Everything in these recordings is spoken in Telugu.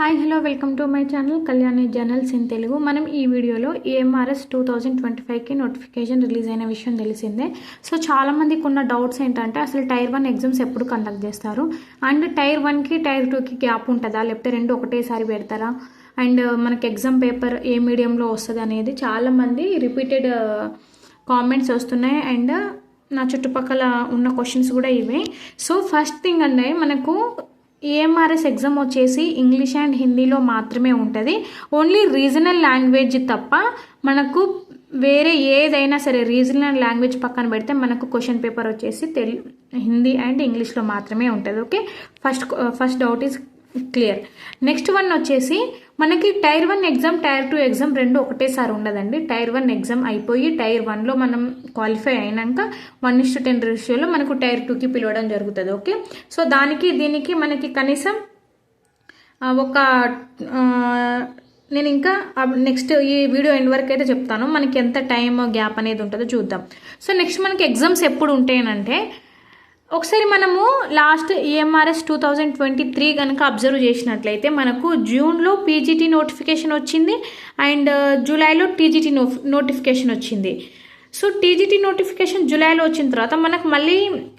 Hi hello welcome to my channel Kalyani journals in Telugu. మనం ఈ వీడియోలో E M R S two thousand twenty ఫైవ్కి నోటిఫికేషన్ రిలీజ్ అయిన విషయం తెలిసిందే. సో చాలామందికి ఉన్న డౌట్స్ ఏంటంటే అసలు టైర్ వన్ ఎగ్జామ్స్ ఎప్పుడు కండక్ట్ చేస్తారు? అండ్ టైర్ వన్కి టైర్ టూకి గ్యాప్ ఉంటుందా? లేకపోతే రెండు ఒకటేసారి పెడతారా? అండ్ మనకి ఎగ్జామ్ పేపర్ ఏ మీడియంలో వస్తుంది అనేది చాలామంది రిపీటెడ్ కామెంట్స్ uh, వస్తున్నాయి. అండ్ నా చుట్టుపక్కల ఉన్న క్వశ్చన్స్ కూడా ఇవే. సో ఫస్ట్ థింగ్ అంటే మనకు E M R S exam వచ్చేసి ఇంగ్లీష్ అండ్ హిందీలో మాత్రమే ఉంటుంది. ఓన్లీ రీజనల్ లాంగ్వేజ్ తప్ప మనకు వేరే ఏదైనా సరే రీజనల్ లాంగ్వేజ్ పక్కన పెడితే మనకు క్వశ్చన్ పేపర్ వచ్చేసి తెలు హిందీ అండ్ ఇంగ్లీష్లో మాత్రమే ఉంటుంది. Okay first first doubt is clear next one వచ్చేసి మనకి tier one exam tier two exam రెండు ఒకటేసారి ఉండదండి. టైర్ వన్ ఎగ్జామ్ అయిపోయి టైర్ వన్లో మనం క్వాలిఫై అయినాక వన్ ఇస్ టు టెన్ రేషియోలో మనకు టైర్ టూకి పిలవడం జరుగుతుంది ఓకే? సో దానికి దీనికి మనకి కనీసం ఒక నేను ఇంకా నెక్స్ట్ ఈ వీడియో ఎండ్ వరకు అయితే చెప్తాను. మనకి ఎంత టైం గ్యాప్ అనేది ఉంటుందో చూద్దాం. సో నెక్స్ట్ మనకి ఎగ్జామ్స్ ఎప్పుడు ఉంటాయనంటే ఒకసారి మనము last E M R S two thousand twenty three కనుక అబ్జర్వ్ చేసినట్లయితే మనకు జూన్లో పీజీటీ నోటిఫికేషన్ వచ్చింది అండ్ uh, జూలైలో T G T no notification వచ్చింది. So T G T notification జూలైలో వచ్చిన తర్వాత మనకు మళ్ళీ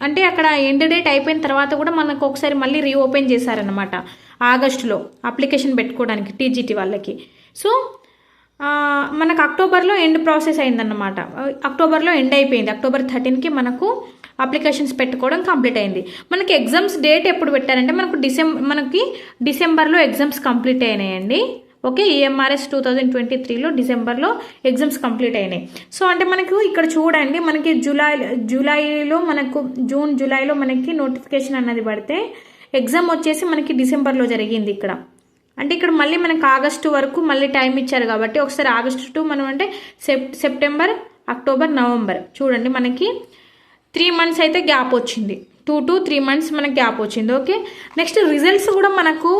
అంటే అక్కడ ఎండ్ డేట్ అయిపోయిన తర్వాత కూడా మనకు ఒకసారి మళ్ళీ రీఓపెన్ చేశారనమాట ఆగస్టులో అప్లికేషన్ పెట్టుకోవడానికి టీజీటీ వాళ్ళకి. సో మనకు అక్టోబర్లో ఎండ్ ప్రాసెస్ అయిందన్నమాట. అక్టోబర్లో ఎండ్ అయిపోయింది. అక్టోబర్ థర్టీన్కి మనకు అప్లికేషన్స్ పెట్టుకోవడం కంప్లీట్ అయింది. మనకి ఎగ్జామ్స్ డేట్ ఎప్పుడు పెట్టారంటే మనకు డిసెంబర్ మనకి డిసెంబర్లో ఎగ్జామ్స్ కంప్లీట్ అయినాయండి. Okay E M R S two thousand twenty త్రీలో డిసెంబర్లో ఎగ్జామ్స్ కంప్లీట్ అయినాయి. సో అంటే మనకు ఇక్కడ చూడండి మనకి జూలై జూలైలో మనకు జూన్ జూలైలో మనకి నోటిఫికేషన్ అన్నది పడితే ఎగ్జామ్ వచ్చేసి మనకి డిసెంబర్లో జరిగింది ఇక్కడ. అంటే ఇక్కడ మళ్ళీ మనకు ఆగస్టు వరకు మళ్ళీ టైం ఇచ్చారు కాబట్టి ఒకసారి ఆగస్టు టు మనం అంటే సెప్ సెప్టెంబర్ అక్టోబర్ నవంబర్. చూడండి మనకి త్రీ మంత్స్ అయితే గ్యాప్ వచ్చింది. టూ టు త్రీ మంత్స్ మనకి గ్యాప్ వచ్చింది ఓకే నెక్స్ట్ రిజల్ట్స్ కూడా మనకు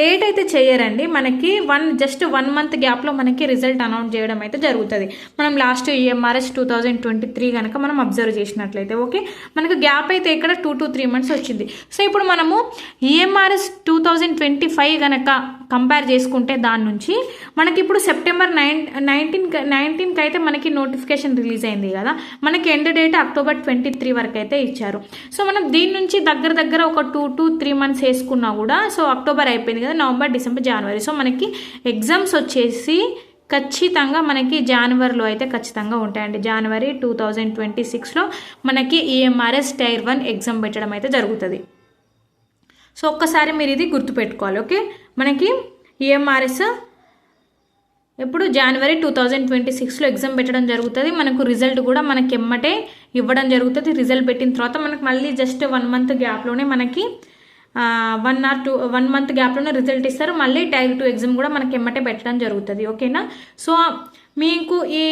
లేట్ అయితే చేయరండి. మనకి వన్ జస్ట్ వన్ మంత్ గ్యాప్లో మనకి రిజల్ట్ అనౌన్స్ చేయడం అయితే జరుగుతుంది. మనం last E M R S two thousand twenty three కనుక మనం అబ్జర్వ్ చేసినట్లయితే ఓకే మనకు గ్యాప్ అయితే ఇక్కడ టూ టు త్రీ మంత్స్ వచ్చింది. సో ఇప్పుడు మనము E M R S two thousand twenty five కనుక కంపేర్ చేసుకుంటే దాని నుంచి మనకి ఇప్పుడు సెప్టెంబర్ నైన్ నైన్టీన్ నైన్టీన్కి అయితే మనకి నోటిఫికేషన్ రిలీజ్ అయింది కదా. మనకి end date October twenty three వరకు అయితే ఇచ్చారు. సో మనం దీని నుంచి దగ్గర దగ్గర ఒక టూ టు త్రీ మంత్స్ వేసుకున్నా కూడా సో అక్టోబర్ అయిపోయింది కదా నవంబర్ డిసెంబర్ జనవరి. సో మనకి ఎగ్జామ్స్ వచ్చేసి ఖచ్చితంగా మనకి జనవరిలో అయితే ఖచ్చితంగా ఉంటాయండి. జనవరి టూ థౌజండ్ ట్వంటీ సిక్స్లో మనకి ఈఎంఆర్ఎస్ టైర్ వన్ ఎగ్జామ్ పెట్టడం అయితే జరుగుతుంది. సో ఒక్కసారి మీరు ఇది గుర్తుపెట్టుకోవాలి ఓకే? మనకి ఈఎంఆర్ఎస్ ఎప్పుడు జనవరి టూ థౌజండ్ ట్వంటీ సిక్స్లో ఎగ్జామ్ పెట్టడం జరుగుతుంది. మనకు రిజల్ట్ కూడా మనకి ఎమ్మటే ఇవ్వడం జరుగుతుంది. రిజల్ట్ పెట్టిన తర్వాత మనకు మళ్ళీ జస్ట్ వన్ మంత్ గ్యాప్లోనే మనకి one or two one month గ్యాప్లోనే result ఇస్తారు. మళ్ళీ టైర్ టూ ఎగ్జామ్ కూడా మనకి ఎమ్మటే పెట్టడం జరుగుతుంది ఓకేనా? సో మీకు ఈ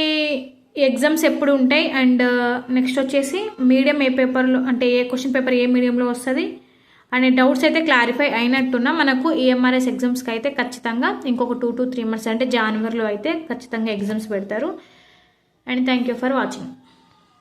ఎగ్జామ్స్ ఎప్పుడు ఉంటాయి? అండ్ నెక్స్ట్ వచ్చేసి మీడియం ఏ పేపర్లో అంటే ఏ క్వశ్చన్ పేపర్ ఏ మీడియంలో వస్తుంది? అనే డౌట్స్ అయితే క్లారిఫై అయినట్టున్న మనకు ఈఎంఆర్ఎస్ ఎగ్జామ్స్కి అయితే ఖచ్చితంగా ఇంకొక టూ టు త్రీ మంత్స్ అంటే జనవరిలో అయితే ఖచ్చితంగా ఎగ్జామ్స్ పెడతారు. And thank you for watching